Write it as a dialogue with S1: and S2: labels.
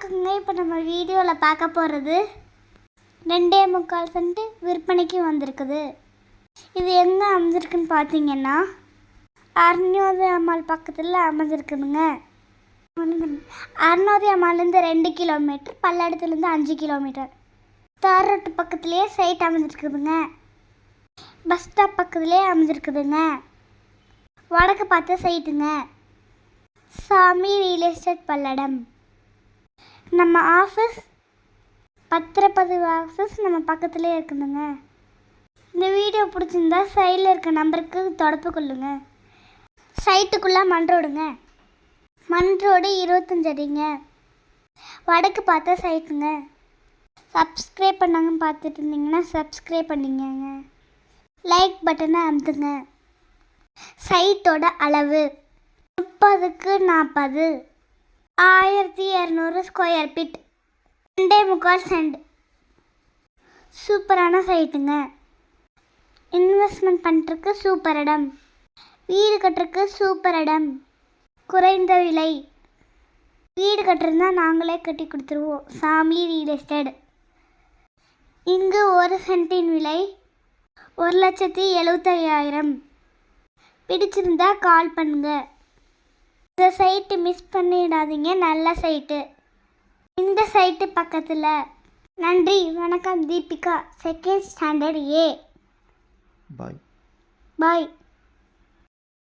S1: வணக்கங்க. இப்போ நம்ம வீடியோவில் பார்க்க போகிறது ரெண்டே முக்கால் சென்ட்டு விற்பனைக்கு வந்திருக்குது. இது எங்கே அமைஞ்சிருக்குன்னு பார்த்தீங்கன்னா அருணோதய அம்மாள் பக்கத்தில் அமைஞ்சிருக்குதுங்க. அருணோதய அம்மாலேருந்து ரெண்டு கிலோமீட்டர் பல்லடத்துலேருந்து அஞ்சு கிலோமீட்டர். தார் ரோட்டு பக்கத்துலேயே சைட் அமைஞ்சிருக்குதுங்க. பஸ் ஸ்டாப் பக்கத்துலேயே அமைஞ்சிருக்குதுங்க. வடக்கு பார்த்த சைட்டுங்க. சாமி ரியல் எஸ்டேட் பல்லடம். நம்ம ஆஃபீஸ் பத்திரப்பதிவு ஆஃபீஸ் நம்ம பக்கத்துலேயே இருக்குதுங்க. இந்த வீடியோ பிடிச்சிருந்தா சைடில் இருக்க நம்பருக்கு தொடர்பு கொள்ளுங்க. சைட்டுக்குள்ளே மண் ரோடுங்க. மண் ரோடு இருபத்தஞ்சடிங்க வடக்கு பார்த்தா சைட்டுங்க சப்ஸ்கிரைப் பண்ணாங்கன்னு பார்த்துட்டு இருந்தீங்கன்னா சப்ஸ்கிரைப் பண்ணிக்கங்க. லைக் பட்டனை அமுத்துங்க. சைட்டோட அளவு முப்பதுக்கு நாற்பது ஆயிரத்தி இரநூறு ஸ்கொயர் ஃபீட் ரெண்டே முக்கால் சென்ட் சூப்பரான சைட்டுங்க இன்வெஸ்ட்மெண்ட் பண்ணுறதுக்கு சூப்பர் இடம். வீடு கட்டுறதுக்கு சூப்பர் இடம். குறைந்த விலை. வீடு கட்டுறதுனா நாங்களே கட்டி கொடுத்துருவோம். சாமி ரியல் எஸ்டேட் இங்கு ஒரு சென்ட்டின் விலை ஒரு லட்சத்தி எழுபத்தையாயிரம் பிடிச்சிருந்தா கால் பண்ணுங்கள் இந்த சைட்டு மிஸ் பண்ணிடாதீங்க நல்ல சைட்டு இந்த சைட்டு பக்கத்தில். நன்றி வணக்கம் Deepika. Second standard A
S2: bye
S1: bye